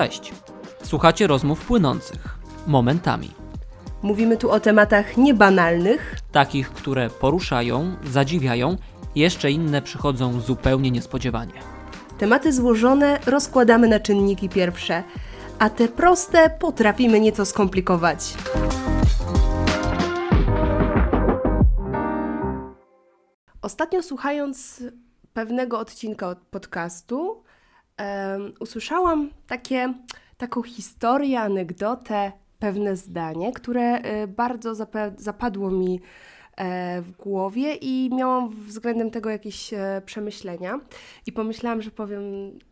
Cześć! Słuchacie rozmów płynących, momentami. Mówimy tu o tematach niebanalnych, Takich, które poruszają, zadziwiają, jeszcze inne przychodzą zupełnie niespodziewanie. tematy złożone rozkładamy na czynniki pierwsze, a te proste potrafimy nieco skomplikować. Ostatnio słuchając pewnego odcinka od podcastu, em, usłyszałam takie, taką historię, anegdotę, pewne zdanie, które e, bardzo zapa- zapadło mi e, w głowie i miałam względem tego jakieś e, przemyślenia. I pomyślałam, że powiem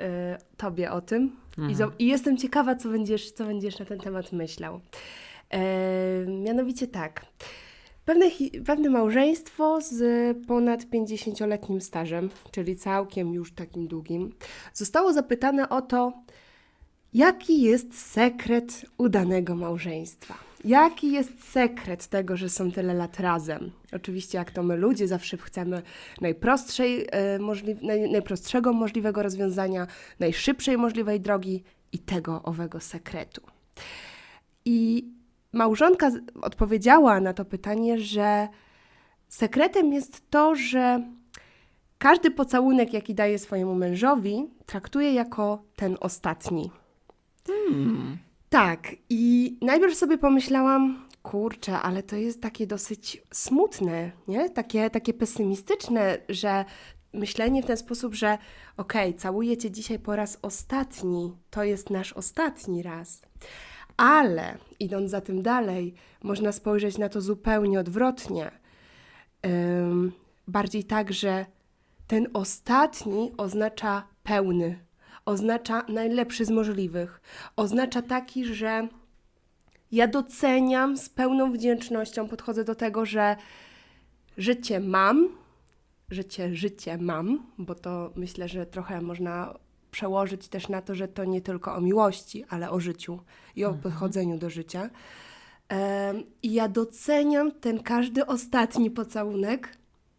e, Tobie o tym. I, zo- I jestem ciekawa, co będziesz, co będziesz na ten temat myślał. Mianowicie tak. Pewne, pewne małżeństwo z ponad 50-letnim stażem, czyli całkiem już takim długim, zostało zapytane o to, jaki jest sekret udanego małżeństwa. Jaki jest sekret tego, że są tyle lat razem? Oczywiście, jak to my ludzie, zawsze chcemy najprostszej, e, możli- naj, najprostszego możliwego rozwiązania, najszybszej możliwej drogi i tego owego sekretu. I małżonka odpowiedziała na to pytanie, że sekretem jest to, że każdy pocałunek, jaki daje swojemu mężowi, traktuje jako ten ostatni. Tak, i najpierw sobie pomyślałam, kurczę, ale to jest takie dosyć smutne, nie? Takie, takie pesymistyczne, że myślenie w ten sposób, że okej, całuję cię dzisiaj po raz ostatni, to jest nasz ostatni raz. Ale idąc za tym dalej, można spojrzeć na to zupełnie odwrotnie. Ym, bardziej tak, że ten ostatni oznacza pełny, oznacza najlepszy z możliwych, oznacza taki, że ja doceniam z pełną wdzięcznością, podchodzę do tego, że życie mam, życie, życie mam, bo to myślę, że trochę można przełożyć też na to, że to nie tylko o miłości, ale o życiu i o podchodzeniu do życia. I ja doceniam ten każdy ostatni pocałunek,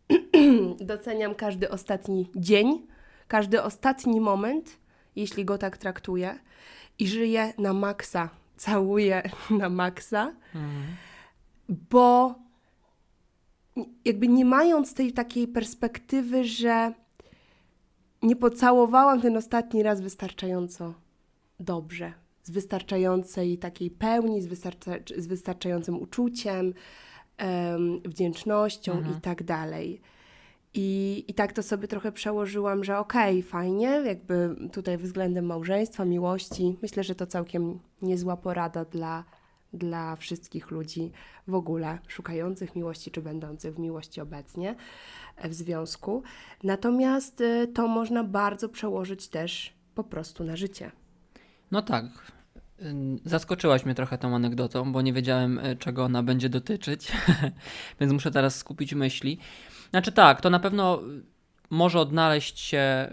doceniam każdy ostatni dzień, każdy ostatni moment, jeśli go tak traktuję, i żyję na maksa, całuję na maksa, bo jakby nie mając tej takiej perspektywy, że nie pocałowałam ten ostatni raz wystarczająco dobrze, z wystarczającej takiej pełni, z, wystarcza, z wystarczającym uczuciem, em, wdzięcznością i tak dalej. I, I tak to sobie trochę przełożyłam, że okej, fajnie, jakby tutaj względem małżeństwa, miłości, myślę, że to całkiem niezła porada dla, dla wszystkich ludzi w ogóle szukających miłości czy będących w miłości obecnie e, w związku. Natomiast y, to można bardzo przełożyć też po prostu na życie. No tak. Zaskoczyłaś mnie trochę tą anegdotą, bo nie wiedziałem, y, czego ona będzie dotyczyć, więc muszę teraz skupić myśli. Znaczy tak, to na pewno y, może odnaleźć się,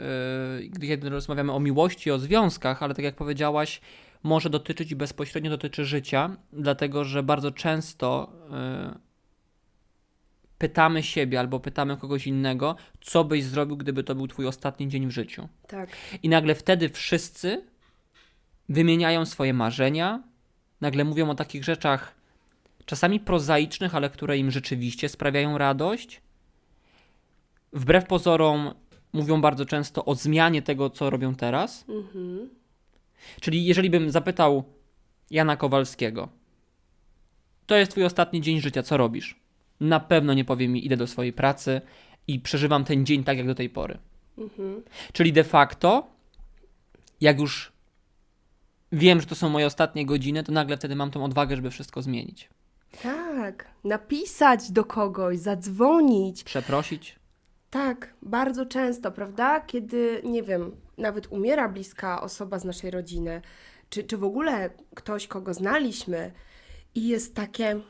y, gdy kiedy rozmawiamy o miłości, o związkach, ale tak jak powiedziałaś, może dotyczyć i bezpośrednio dotyczy życia, dlatego że bardzo często y, pytamy siebie albo pytamy kogoś innego, co byś zrobił, gdyby to był twój ostatni dzień w życiu. Tak. I nagle wtedy wszyscy wymieniają swoje marzenia, nagle mówią o takich rzeczach czasami prozaicznych, ale które im rzeczywiście sprawiają radość. Wbrew pozorom mówią bardzo często o zmianie tego, co robią teraz. Mhm. Czyli jeżeli bym zapytał Jana Kowalskiego, to jest twój ostatni dzień życia, co robisz? Na pewno nie powie mi, idę do swojej pracy i przeżywam ten dzień tak jak do tej pory. Mhm. Czyli de facto, jak już wiem, że to są moje ostatnie godziny, to nagle wtedy mam tą odwagę, żeby wszystko zmienić. Tak. Napisać do kogoś, zadzwonić, Przeprosić. Tak, bardzo często, prawda? Kiedy, nie wiem, nawet umiera bliska osoba z naszej rodziny, czy, czy w ogóle ktoś, kogo znaliśmy, i jest takie,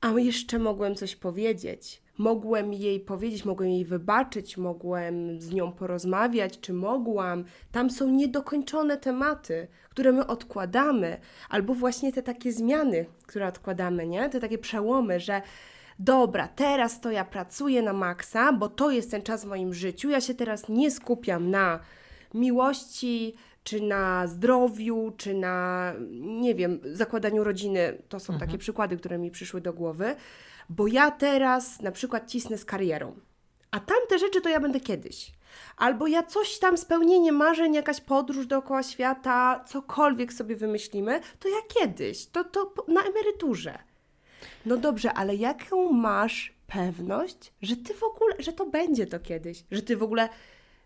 a jeszcze mogłem coś powiedzieć. Mogłem jej powiedzieć, mogłem jej wybaczyć, mogłem z nią porozmawiać, czy mogłam. Tam są niedokończone tematy, które my odkładamy, albo właśnie te takie zmiany, które odkładamy, nie? Te takie przełomy, że dobra, teraz to ja pracuję na maksa, bo to jest ten czas w moim życiu. Ja się teraz nie skupiam na miłości, czy na zdrowiu, czy na, nie wiem, zakładaniu rodziny. To są takie przykłady, które mi przyszły do głowy. Bo ja teraz na przykład cisnę z karierą, a tamte rzeczy to ja będę kiedyś. Albo ja coś tam, spełnienie marzeń, jakaś podróż dookoła świata, cokolwiek sobie wymyślimy, to ja kiedyś, to, to na emeryturze. No dobrze, ale jaką masz pewność, że ty w ogóle, że to będzie to kiedyś, że ty w ogóle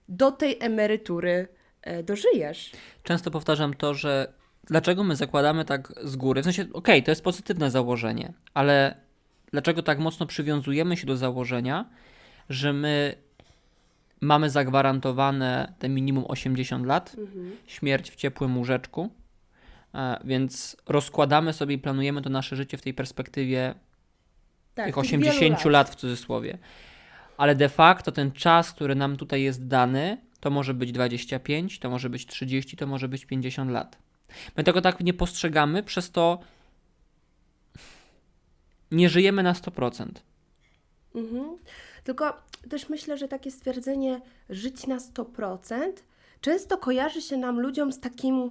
do tej emerytury e, dożyjesz? Często powtarzam to, że dlaczego my zakładamy tak z góry, w sensie, okej, to jest pozytywne założenie, ale dlaczego tak mocno przywiązujemy się do założenia, że my mamy zagwarantowane te minimum 80 lat, śmierć w ciepłym łóżeczku, e, więc rozkładamy sobie i planujemy to nasze życie w tej perspektywie Tak, tych tych 80 wielu lat. w cudzysłowie. Ale de facto ten czas, który nam tutaj jest dany, to może być 25, to może być 30, to może być 50 lat. My tego tak nie postrzegamy, przez to nie żyjemy na 100%. Mhm. Tylko też myślę, że takie stwierdzenie żyć na 100% często kojarzy się nam ludziom z takim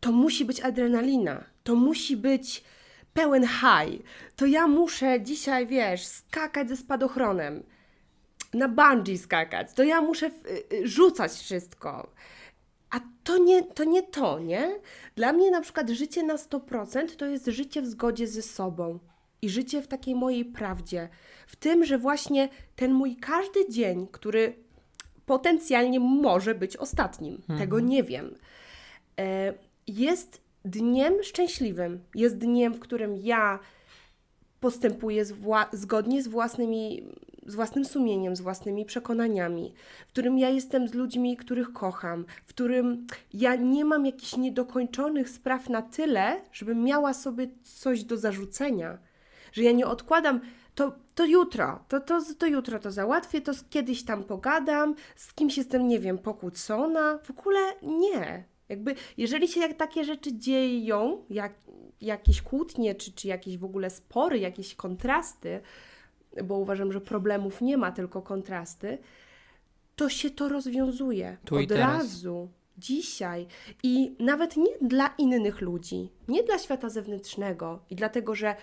to musi być adrenalina, to musi być pełen high, to ja muszę dzisiaj, wiesz, skakać ze spadochronem, na bungee skakać, to ja muszę y, y, rzucać wszystko. A to nie, to nie to, nie? Dla mnie na przykład życie na 100% to jest życie w zgodzie ze sobą i życie w takiej mojej prawdzie. W tym, że właśnie ten mój każdy dzień, który potencjalnie może być ostatnim, tego nie wiem, e, jest dniem szczęśliwym. Jest dniem, w którym ja postępuję zgodnie z własnymi, z własnym sumieniem, z własnymi przekonaniami, w którym ja jestem z ludźmi, których kocham, w którym ja nie mam jakichś niedokończonych spraw na tyle, żebym miała sobie coś do zarzucenia, że ja nie odkładam. To, to jutro, to, to, to jutro to załatwię, to kiedyś tam pogadam, z kimś jestem, nie wiem, pokłócona. W ogóle nie. Jakby, jeżeli się jak takie rzeczy dzieją, jak, jakieś kłótnie, czy, czy jakieś w ogóle spory, jakieś kontrasty, bo uważam, że problemów nie ma, tylko kontrasty, to się to rozwiązuje Tu od razu, dzisiaj. I nawet nie dla innych ludzi, nie dla świata zewnętrznego i dlatego, że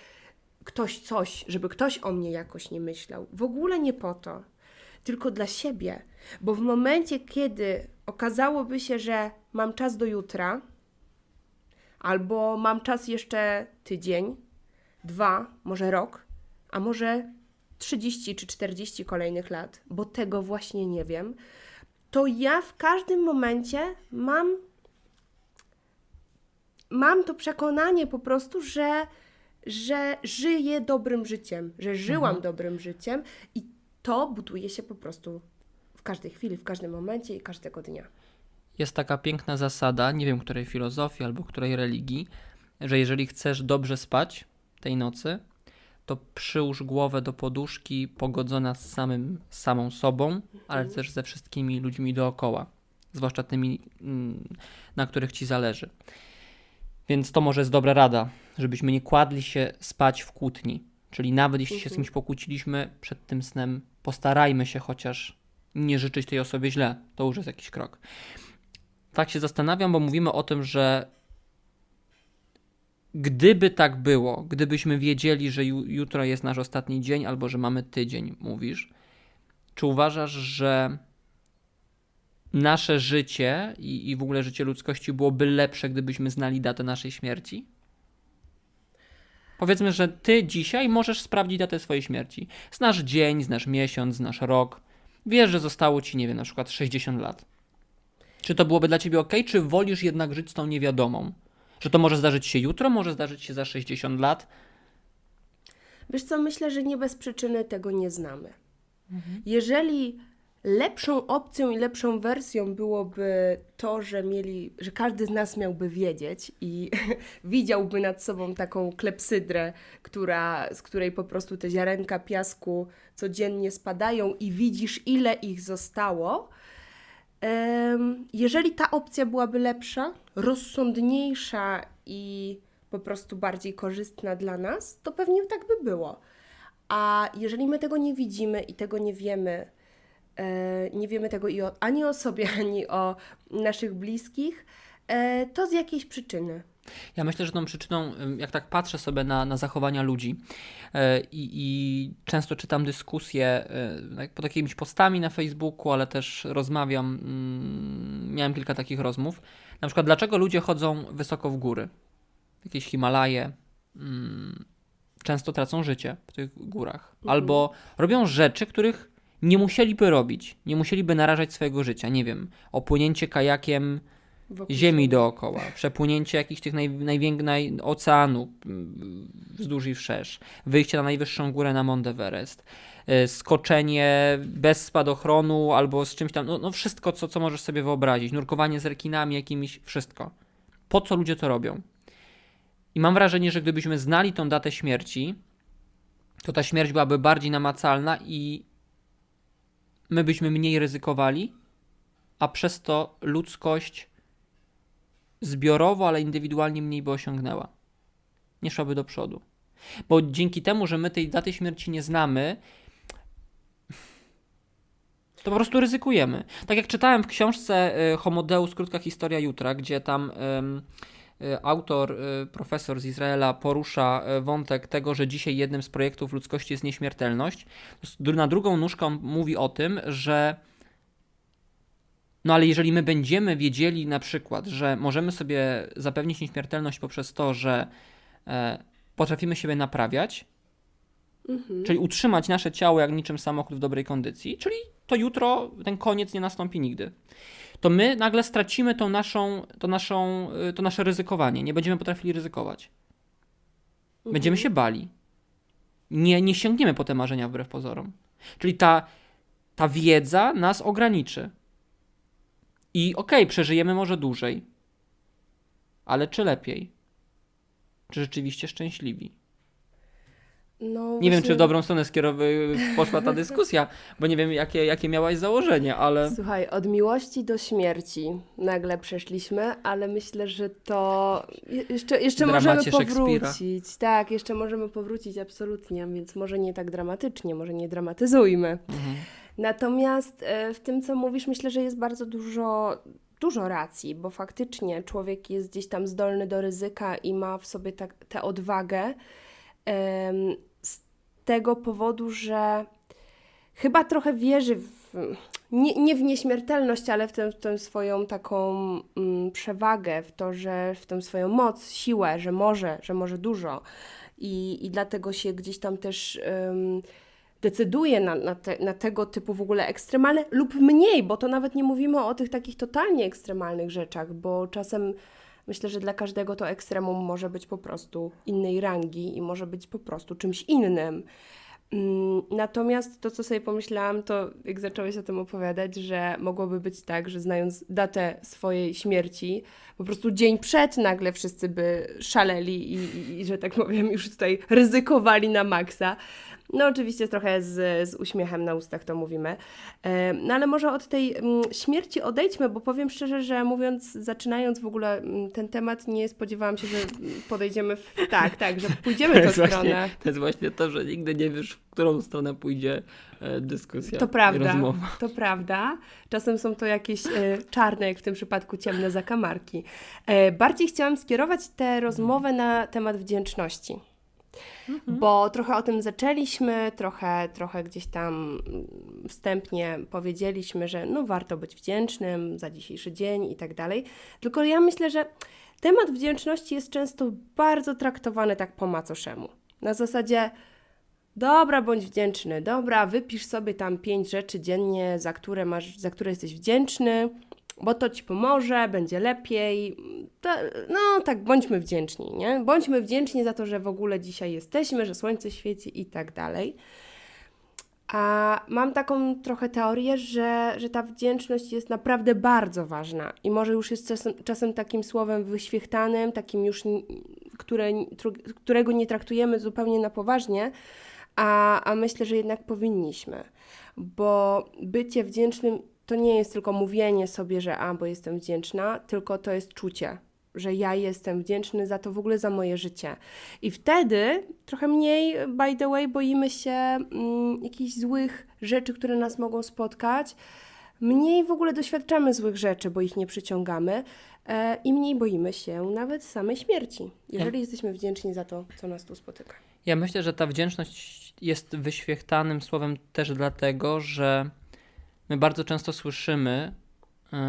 ktoś coś, żeby ktoś o mnie jakoś nie myślał. W ogóle nie po to, tylko dla siebie. Bo w momencie, kiedy okazałoby się, że mam czas do jutra, albo mam czas jeszcze tydzień, dwa, może rok, a może 30 czy 40 kolejnych lat, bo tego właśnie nie wiem, to ja w każdym momencie mam mam to przekonanie po prostu, że, że żyję dobrym życiem, że żyłam dobrym życiem i to buduje się po prostu w każdej chwili, w każdym momencie i każdego dnia. Jest taka piękna zasada, nie wiem której filozofii albo której religii, że jeżeli chcesz dobrze spać tej nocy, to przyłóż głowę do poduszki pogodzona z samym samą sobą, ale też ze wszystkimi ludźmi dookoła, zwłaszcza tymi, mm, na których ci zależy. Więc to może jest dobra rada, żebyśmy nie kładli się spać w kłótni. Czyli nawet jeśli się z kimś pokłóciliśmy przed tym snem, postarajmy się chociaż nie życzyć tej osobie źle. To już jest jakiś krok. Tak się zastanawiam, bo mówimy o tym, że gdyby tak było, gdybyśmy wiedzieli, że ju, jutro jest nasz ostatni dzień, albo że mamy tydzień, mówisz, czy uważasz, że nasze życie i, i w ogóle życie ludzkości byłoby lepsze, gdybyśmy znali datę naszej śmierci? Powiedzmy, że ty dzisiaj możesz sprawdzić datę swojej śmierci. Znasz dzień, znasz miesiąc, znasz rok. Wiesz, że zostało ci, nie wiem, na przykład 60 lat. Czy to byłoby dla ciebie ok, czy wolisz jednak żyć z tą niewiadomą? Że to może zdarzyć się jutro, może zdarzyć się za 60 lat. Wiesz co, myślę, że nie bez przyczyny tego nie znamy. Jeżeli lepszą opcją i lepszą wersją byłoby to, że mieli, że każdy z nas miałby wiedzieć i widziałby nad sobą taką klepsydrę, która, z której po prostu te ziarenka piasku codziennie spadają i widzisz, ile ich zostało. Jeżeli ta opcja byłaby lepsza, rozsądniejsza i po prostu bardziej korzystna dla nas, to pewnie tak by było. A jeżeli my tego nie widzimy i tego nie wiemy, e, nie wiemy tego i o, ani o sobie, ani o naszych bliskich, e, to z jakiejś przyczyny. Ja myślę, że tą przyczyną, jak tak patrzę sobie na, na zachowania ludzi e, i, i często czytam dyskusje e, tak pod jakimiś postami na Facebooku, ale też rozmawiam, mm, miałem kilka takich rozmów. Na przykład, dlaczego ludzie chodzą wysoko w góry? Jakieś Himalaje, mm, często tracą życie w tych górach. Albo robią rzeczy, których nie musieliby robić, nie musieliby narażać swojego życia. Nie wiem, opłynięcie kajakiem Wokół ziemi dookoła, przepłynięcie jakichś tych naj, największych naj, oceanu wzdłuż i wszerz, wyjście na najwyższą górę na Mount Everest, y, skoczenie bez spadochronu albo z czymś tam, no, no wszystko, co, co możesz sobie wyobrazić, nurkowanie z rekinami jakimiś, wszystko. Po co ludzie to robią? I mam wrażenie, że gdybyśmy znali tą datę śmierci, to ta śmierć byłaby bardziej namacalna i my byśmy mniej ryzykowali, a przez to ludzkość zbiorowo, ale indywidualnie mniej by osiągnęła. Nie szłaby do przodu. Bo dzięki temu, że my tej daty śmierci nie znamy, to po prostu ryzykujemy. Tak jak czytałem w książce y, Homo Deus, krótka historia jutra, gdzie tam y, autor, y, profesor z Izraela porusza wątek tego, że dzisiaj jednym z projektów ludzkości jest nieśmiertelność. Na drugą nóżkę on mówi o tym, że no ale jeżeli my będziemy wiedzieli na przykład, że możemy sobie zapewnić nieśmiertelność poprzez to, że e, potrafimy siebie naprawiać, Mhm. czyli utrzymać nasze ciało jak niczym samochód w dobrej kondycji, czyli to jutro ten koniec nie nastąpi nigdy. To my nagle stracimy tą naszą, to, naszą, y, to nasze ryzykowanie. Nie będziemy potrafili ryzykować. Będziemy się bali. Nie, nie sięgniemy po te marzenia wbrew pozorom. Czyli ta, ta wiedza nas ograniczy. I okej, przeżyjemy może dłużej. Ale czy lepiej? Czy rzeczywiście szczęśliwi? No, Nie wiem, właśnie- czy w dobrą stronę skierowy poszła ta dyskusja, bo nie wiem, jakie, jakie miałaś założenie, ale Słuchaj, od miłości do śmierci nagle przeszliśmy, ale myślę, że to je- jeszcze, jeszcze możemy powrócić. Tak, jeszcze możemy powrócić absolutnie, więc może nie tak dramatycznie, może nie dramatyzujmy. Mhm. Natomiast e, w tym, co mówisz, myślę, że jest bardzo dużo, dużo racji, bo faktycznie człowiek jest gdzieś tam zdolny do ryzyka i ma w sobie tak, tę odwagę z tego powodu, że chyba trochę wierzy w, nie, nie w nieśmiertelność, ale w tę, w tę swoją taką mm, przewagę, w to, że w tę swoją moc, siłę, że może, że może dużo. I, i dlatego się gdzieś tam też decyduje na, na, te, na tego typu w ogóle ekstremalne lub mniej, bo to nawet nie mówimy o tych takich totalnie ekstremalnych rzeczach, bo czasem myślę, że dla każdego to ekstremum może być po prostu innej rangi i może być po prostu czymś innym. Mm, Natomiast to, co sobie pomyślałam, to jak zacząłeś o tym opowiadać, że mogłoby być tak, że znając datę swojej śmierci, po prostu dzień przed nagle wszyscy by szaleli i, i, i że tak powiem, już tutaj ryzykowali na maksa. No oczywiście trochę z, z uśmiechem na ustach to mówimy. No ale może od tej mm, śmierci odejdźmy, bo powiem szczerze, że mówiąc, zaczynając w ogóle mm, ten temat, nie spodziewałam się, że podejdziemy w... Tak, tak, że pójdziemy w tę stronę. właśnie, to jest właśnie to, że nigdy nie wiesz, w którą stronę pójdzie dyskusja To prawda, rozmowa. to prawda. Czasem są to jakieś e, czarne, jak w tym przypadku ciemne zakamarki. E, bardziej chciałam skierować tę rozmowę na temat wdzięczności. Bo trochę o tym zaczęliśmy, trochę, trochę gdzieś tam mm, wstępnie powiedzieliśmy, że no warto być wdzięcznym za dzisiejszy dzień i tak dalej. Tylko ja myślę, że temat wdzięczności jest często bardzo traktowany tak po macoszemu. Na zasadzie Dobra, bądź wdzięczny. Dobra, wypisz sobie tam pięć rzeczy dziennie, za które, masz, za które jesteś wdzięczny, bo to ci pomoże, będzie lepiej. To, no, tak, bądźmy wdzięczni, nie? Bądźmy wdzięczni za to, że w ogóle dzisiaj jesteśmy, że słońce świeci i tak dalej. A mam taką trochę teorię, że, że ta wdzięczność jest naprawdę bardzo ważna i może już jest czasem, czasem takim słowem wyświechtanym, takim już, które, którego nie traktujemy zupełnie na poważnie, a, a myślę, że jednak powinniśmy, bo bycie wdzięcznym to nie jest tylko mówienie sobie, że a, bo jestem wdzięczna, tylko to jest czucie. że ja jestem wdzięczny za to w ogóle za moje życie. I wtedy trochę mniej, by the way, boimy się mm, jakichś złych rzeczy, które nas mogą spotkać. Mniej w ogóle doświadczamy złych rzeczy, bo ich nie przyciągamy. E, I mniej boimy się nawet samej śmierci, jeżeli jesteśmy wdzięczni za to, co nas tu spotyka. Ja myślę, że ta wdzięczność jest wyświechtanym słowem też dlatego, że my bardzo często słyszymy yy,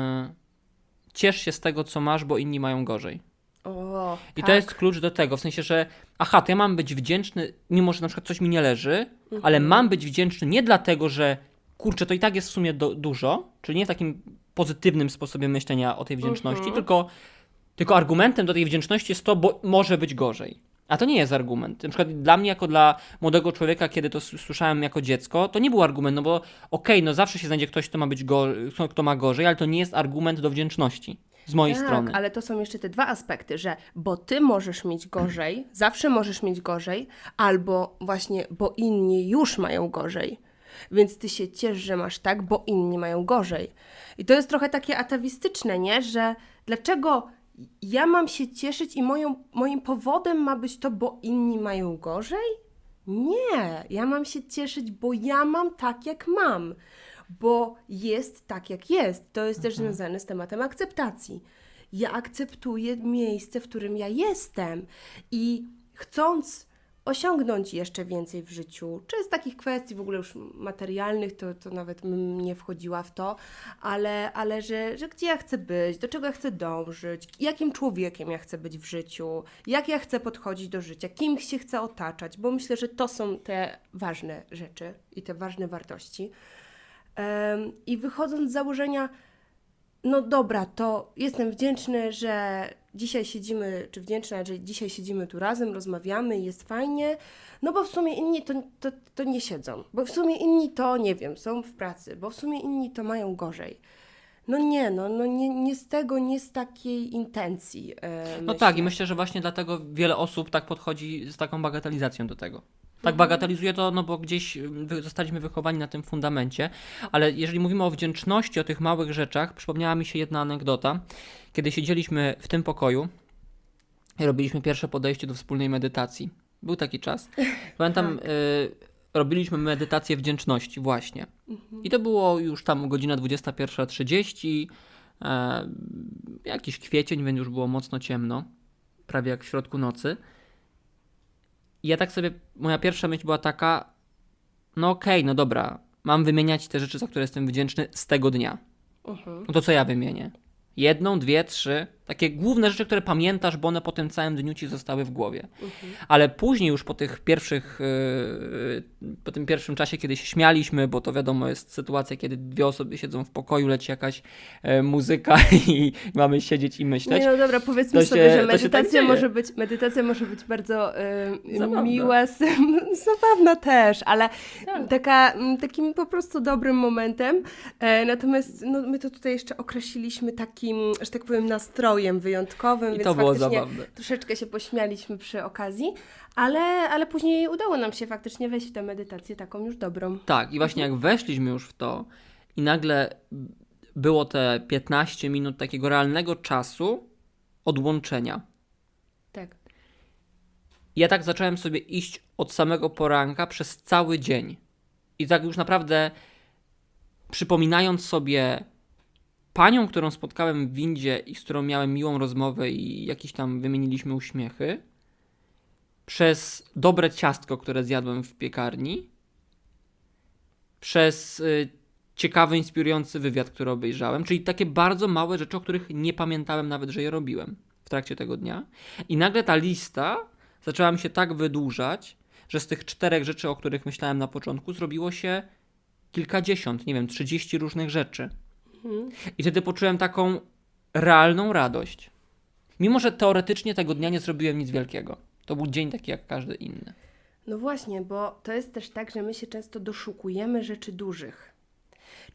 ciesz się z tego, co masz, bo inni mają gorzej. O, I tak. to jest klucz do tego, w sensie, że aha, to ja mam być wdzięczny, mimo że na przykład coś mi nie leży, ale Mhm. mam być wdzięczny nie dlatego, że kurczę, to i tak jest w sumie do, dużo, czyli nie w takim pozytywnym sposobie myślenia o tej wdzięczności, Mhm. tylko, tylko argumentem do tej wdzięczności jest to, bo może być gorzej. A to nie jest argument. Na przykład dla mnie, jako dla młodego człowieka, kiedy to słyszałem jako dziecko, to nie był argument, no bo okej, no zawsze się znajdzie ktoś, kto ma być go, kto ma gorzej, ale to nie jest argument do wdzięczności z mojej tak, strony. ale to są jeszcze te dwa aspekty, że bo ty możesz mieć gorzej, zawsze możesz mieć gorzej, albo właśnie bo inni już mają gorzej. Więc ty się ciesz, że masz tak, bo inni mają gorzej. I to jest trochę takie atawistyczne, nie? Że dlaczego ja mam się cieszyć i moją, moim powodem ma być to, bo inni mają gorzej? Nie, ja mam się cieszyć, bo ja mam tak, jak mam. Bo jest tak, jak jest. To jest też związane z tematem akceptacji. Ja akceptuję miejsce, w którym ja jestem i chcąc osiągnąć jeszcze więcej w życiu, czy z takich kwestii w ogóle już materialnych, to, to nawet bym nie wchodziła w to, ale, ale że, że gdzie ja chcę być, do czego ja chcę dążyć, jakim człowiekiem ja chcę być w życiu, jak ja chcę podchodzić do życia, kim się chcę otaczać, bo myślę, że to są te ważne rzeczy i te ważne wartości. Em, I wychodząc z założenia, no dobra, to jestem wdzięczny, że dzisiaj siedzimy, czy wdzięczna, że dzisiaj siedzimy tu razem, rozmawiamy jest fajnie, no bo w sumie inni to, to, to nie siedzą, bo w sumie inni to, nie wiem, są w pracy, bo w sumie inni to mają gorzej. No nie, no, no nie, nie z tego, nie z takiej intencji. e, No tak, i myślę, że właśnie dlatego wiele osób tak podchodzi z taką bagatelizacją do tego. Tak bagatelizuje to, no bo gdzieś wy- zostaliśmy wychowani na tym fundamencie, ale jeżeli mówimy o wdzięczności, o tych małych rzeczach, przypomniała mi się jedna anegdota. Kiedy siedzieliśmy w tym pokoju i robiliśmy pierwsze podejście do wspólnej medytacji. Był taki czas. Pamiętam, y, robiliśmy medytację wdzięczności właśnie. I to było już tam godzina 21.30, e, jakiś kwiecień, więc już było mocno ciemno, prawie jak w środku nocy. I ja tak sobie, moja pierwsza myśl była taka, no okej, no dobra, mam wymieniać te rzeczy, za które jestem wdzięczny z tego dnia. Mhm. No to co ja wymienię? Jedną, dwie, trzy. Takie główne rzeczy, które pamiętasz, bo one po tym całym dniu ci zostały w głowie. Ale później już po tych pierwszych, yy, po tym pierwszym czasie, kiedy się śmialiśmy, bo to wiadomo jest sytuacja, kiedy dwie osoby siedzą w pokoju, leci jakaś e, muzyka i mamy siedzieć i myśleć. Nie no dobra, powiedzmy To się- sobie, że się tak medytacja dzieje. może być, medytacja może być bardzo y, Zabawna. miła, zabawna też, ale Tak. taka, takim po prostu dobrym momentem. E, natomiast no, my to tutaj jeszcze określiliśmy takim, że tak powiem, nastrojem wyjątkowym, I więc to było zabawne. troszeczkę się pośmialiśmy przy okazji, ale, ale później udało nam się faktycznie wejść w tę medytację taką już dobrą. Tak, i właśnie jak weszliśmy już w to i nagle było te 15 minut takiego realnego czasu odłączenia. Tak. Ja tak zacząłem sobie iść od samego poranka przez cały dzień. I tak już naprawdę przypominając sobie panią, którą spotkałem w windzie i z którą miałem miłą rozmowę i jakieś tam wymieniliśmy uśmiechy, przez dobre ciastko, które zjadłem w piekarni, przez y, ciekawy, inspirujący wywiad, który obejrzałem, czyli takie bardzo małe rzeczy, o których nie pamiętałem nawet, że je robiłem w trakcie tego dnia. I nagle ta lista zaczęła mi się tak wydłużać, że z tych czterech rzeczy, o których myślałem na początku, zrobiło się kilkadziesiąt, nie wiem, trzydzieści różnych rzeczy. I wtedy poczułem taką realną radość. Mimo, że teoretycznie tego dnia nie zrobiłem nic wielkiego. To był dzień taki jak każdy inny. No właśnie, bo to jest też tak, że my się często doszukujemy rzeczy dużych.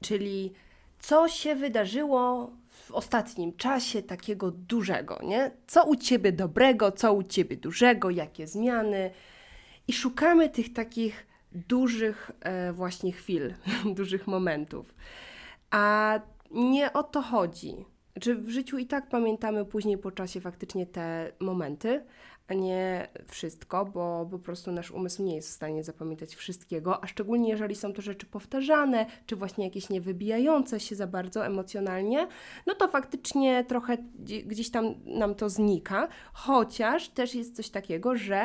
Czyli co się wydarzyło w ostatnim czasie takiego dużego, nie? Co u ciebie dobrego, co u ciebie dużego, jakie zmiany. I szukamy tych takich dużych e, właśnie chwil, dużych momentów. A nie o to chodzi. Czy w życiu i tak pamiętamy później po czasie faktycznie te momenty, a nie wszystko, bo po prostu nasz umysł nie jest w stanie zapamiętać wszystkiego, a szczególnie jeżeli są to rzeczy powtarzane, czy właśnie jakieś niewybijające się za bardzo emocjonalnie, no to faktycznie trochę gdzie- gdzieś tam nam to znika, chociaż też jest coś takiego, że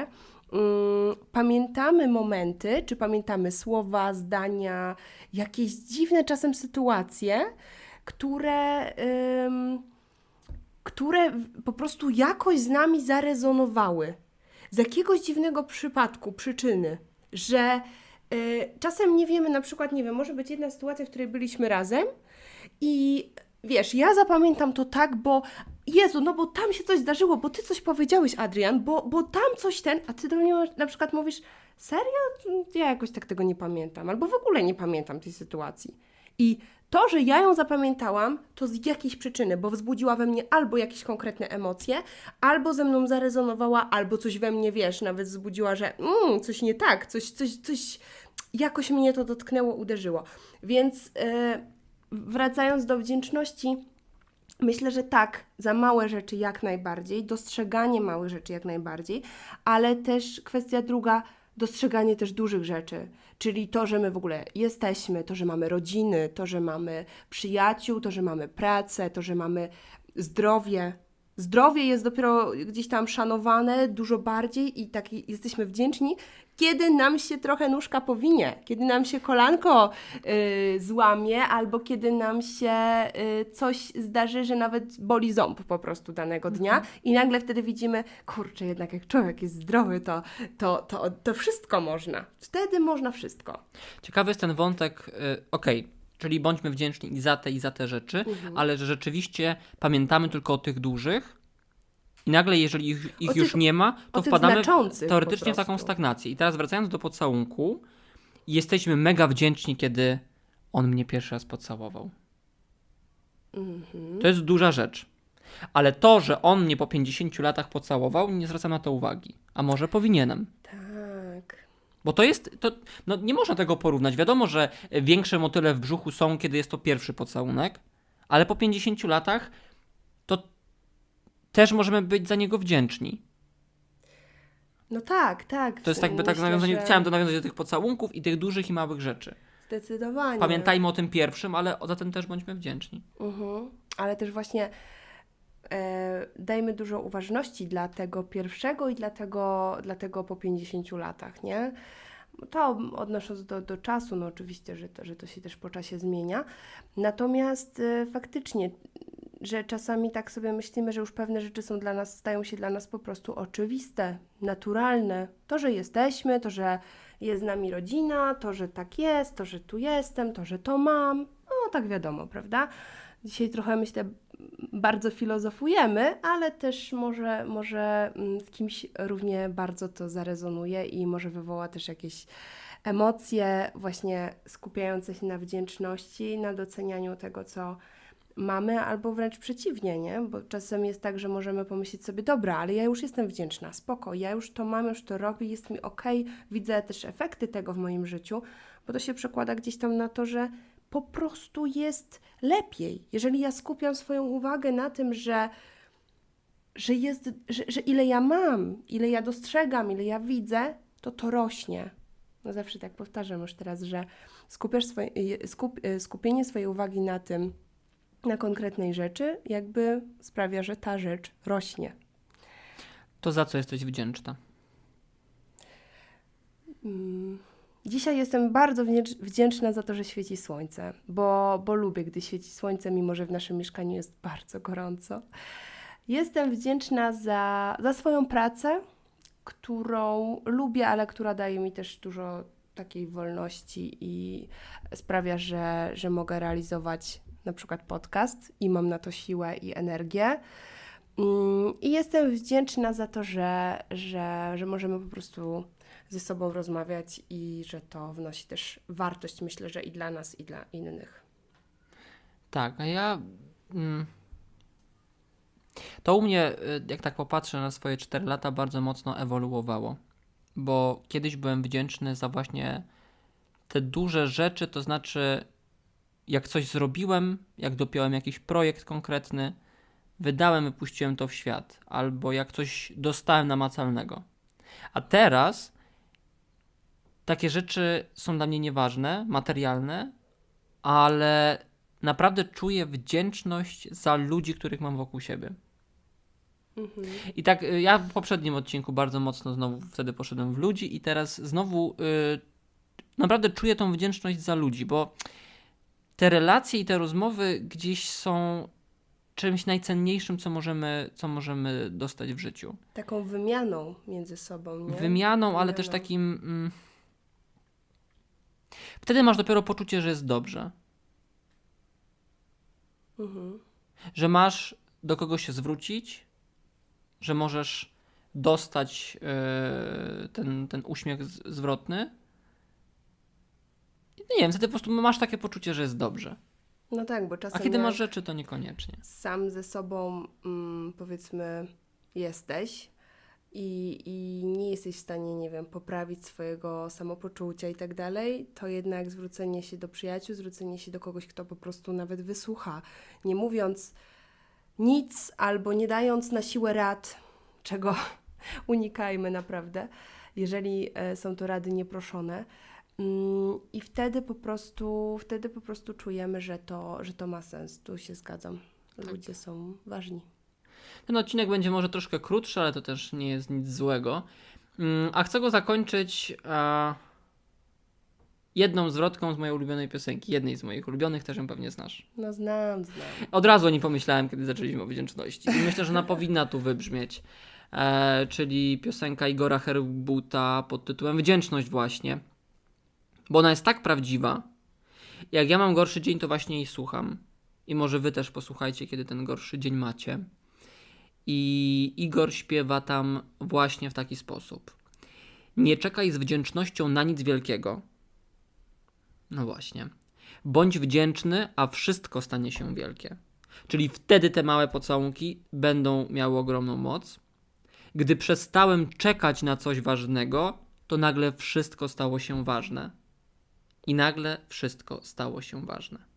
mm, pamiętamy momenty, czy pamiętamy słowa, zdania, jakieś dziwne czasem sytuacje, które, które po prostu jakoś z nami zarezonowały. Z jakiegoś dziwnego przypadku, przyczyny, że y, czasem nie wiemy, na przykład, nie wiem, może być jedna sytuacja, w której byliśmy razem i wiesz, ja zapamiętam to tak, bo Jezu, no bo tam się coś zdarzyło, bo ty coś powiedziałeś, Adrian, bo, bo tam coś ten, a ty do mnie na przykład mówisz, serio? Ja jakoś tak tego nie pamiętam, albo w ogóle nie pamiętam tej sytuacji. I to, że ja ją zapamiętałam, to z jakiejś przyczyny, bo wzbudziła we mnie albo jakieś konkretne emocje, albo ze mną zarezonowała, albo coś we mnie, wiesz, nawet wzbudziła, że mm, coś nie tak, coś, coś, coś, jakoś mnie to dotknęło, uderzyło. Więc e, wracając do wdzięczności, Myślę, że tak, za małe rzeczy jak najbardziej, dostrzeganie małych rzeczy jak najbardziej, ale też kwestia druga, dostrzeganie też dużych rzeczy, czyli to, że my w ogóle jesteśmy, to, że mamy rodziny, to, że mamy przyjaciół, to, że mamy pracę, to, że mamy zdrowie. Zdrowie jest dopiero gdzieś tam szanowane dużo bardziej i tak jesteśmy wdzięczni, kiedy nam się trochę nóżka powinie, kiedy nam się kolanko y, złamie, albo kiedy nam się y, coś zdarzy, że nawet boli ząb po prostu danego dnia i nagle wtedy widzimy, kurczę, jednak jak człowiek jest zdrowy, to, to, to, to wszystko można. Wtedy można wszystko. Ciekawy jest ten wątek, y, okej, czyli bądźmy wdzięczni i za te, i za te rzeczy, Mhm. ale że rzeczywiście pamiętamy tylko o tych dużych i nagle, jeżeli ich, ich O już tych- nie ma, to tych wpadamy teoretycznie w taką stagnację. I teraz wracając do pocałunku, jesteśmy mega wdzięczni, kiedy on mnie pierwszy raz pocałował. Mhm. To jest duża rzecz. Ale to, że on mnie po 50 latach pocałował, nie zwracam na to uwagi. A może powinienem. Tak. Bo to jest, to, no nie można tego porównać. Wiadomo, że większe motyle w brzuchu są, kiedy jest to pierwszy pocałunek, ale po 50 latach to też możemy być za niego wdzięczni. No tak, tak. To jest jakby tak Myślę, nawiązanie, że chciałem to nawiązać do tych pocałunków i tych dużych i małych rzeczy. Zdecydowanie. Pamiętajmy o tym pierwszym, ale za ten też bądźmy wdzięczni. Mhm. Ale też właśnie dajmy dużo uważności dla tego pierwszego i dla tego, dla tego po 50 latach, nie? To odnosząc do, do czasu, no oczywiście, że to, że to się też po czasie zmienia. Natomiast e, faktycznie, że czasami tak sobie myślimy, że już pewne rzeczy są dla nas, stają się dla nas po prostu oczywiste, naturalne. To, że jesteśmy, to, że jest z nami rodzina, to, że tak jest, to, że tu jestem, to, że to mam. No tak wiadomo, prawda? Dzisiaj trochę myślę, bardzo filozofujemy, ale też może, może mm, z kimś równie bardzo to zarezonuje i może wywoła też jakieś emocje, właśnie skupiające się na wdzięczności, na docenianiu tego, co mamy, albo wręcz przeciwnie, nie? Bo czasem jest tak, że możemy pomyśleć sobie, dobra, ale ja już jestem wdzięczna, spoko, ja już to mam, już to robię, jest mi okej, widzę też efekty tego w moim życiu, bo to się przekłada gdzieś tam na to, że po prostu jest lepiej. Jeżeli ja skupiam swoją uwagę na tym, że, że, jest, że, że ile ja mam, ile ja dostrzegam, ile ja widzę, to to rośnie. No zawsze tak powtarzam już teraz, że skupiasz swoje, skup, skupienie swojej uwagi na tym, na konkretnej rzeczy, jakby sprawia, że ta rzecz rośnie. To za co jesteś wdzięczna? Mm. Dzisiaj jestem bardzo wdzięcz- wdzięczna za to, że świeci słońce, bo, bo lubię, gdy świeci słońce, mimo że w naszym mieszkaniu jest bardzo gorąco. Jestem wdzięczna za, za swoją pracę, którą lubię, ale która daje mi też dużo takiej wolności i sprawia, że, że mogę realizować na przykład podcast i mam na to siłę i energię. Mm, I jestem wdzięczna za to, że, że, że możemy po prostu ze sobą rozmawiać i że to wnosi też wartość, myślę, że i dla nas, i dla innych. Tak, a ja. Mm, to u mnie, y, jak tak popatrzę na swoje 4 lata, bardzo mocno ewoluowało. Bo kiedyś byłem wdzięczny za właśnie te duże rzeczy, to znaczy jak coś zrobiłem, jak dopiąłem jakiś projekt konkretny, wydałem, wypuściłem to w świat, albo jak coś dostałem namacalnego. A teraz takie rzeczy są dla mnie nieważne, materialne, ale naprawdę czuję wdzięczność za ludzi, których mam wokół siebie. Mhm. I tak y, ja w poprzednim odcinku bardzo mocno znowu wtedy poszedłem w ludzi i teraz znowu y, naprawdę czuję tą wdzięczność za ludzi, bo te relacje i te rozmowy gdzieś są czymś najcenniejszym, co możemy, co możemy dostać w życiu. Taką wymianą między sobą, nie? Wymianą, ale też Wymianą. takim. Mm, wtedy masz dopiero poczucie, że jest dobrze. Mhm. Że masz do kogo się zwrócić, że możesz dostać e, ten, ten uśmiech z, zwrotny. I Nie wiem, wtedy po prostu masz takie poczucie, że jest dobrze. No tak, bo A czasem kiedy jak masz rzeczy, to niekoniecznie. sam ze sobą, mm, powiedzmy, jesteś i, i nie jesteś w stanie, nie wiem, poprawić swojego samopoczucia i tak dalej, to jednak zwrócenie się do przyjaciół, zwrócenie się do kogoś, kto po prostu nawet wysłucha, nie mówiąc nic albo nie dając na siłę rad, czego unikajmy naprawdę, jeżeli e, są to rady nieproszone. Mm, I wtedy po prostu, wtedy po prostu czujemy, że to, że to ma sens. Tu się zgadzam. Ludzie są ważni. Ten odcinek będzie może troszkę krótszy, ale to też nie jest nic złego. Mm, A chcę go zakończyć e, jedną zwrotką z mojej ulubionej piosenki. Jednej z moich ulubionych, też ją pewnie znasz. No znam, znam. Od razu o niej pomyślałem, kiedy zaczęliśmy o wdzięczności. I myślę, że ona powinna tu wybrzmieć. E, czyli piosenka Igora Herbuta pod tytułem Wdzięczność właśnie. Bo ona jest tak prawdziwa. Jak ja mam gorszy dzień, to właśnie jej słucham. I może wy też posłuchajcie, kiedy ten gorszy dzień macie. I Igor śpiewa tam właśnie w taki sposób. Nie czekaj z wdzięcznością na nic wielkiego. No właśnie. Bądź wdzięczny, a wszystko stanie się wielkie. Czyli wtedy te małe pocałunki będą miały ogromną moc. Gdy przestałem czekać na coś ważnego, to nagle wszystko stało się ważne. I nagle wszystko stało się ważne.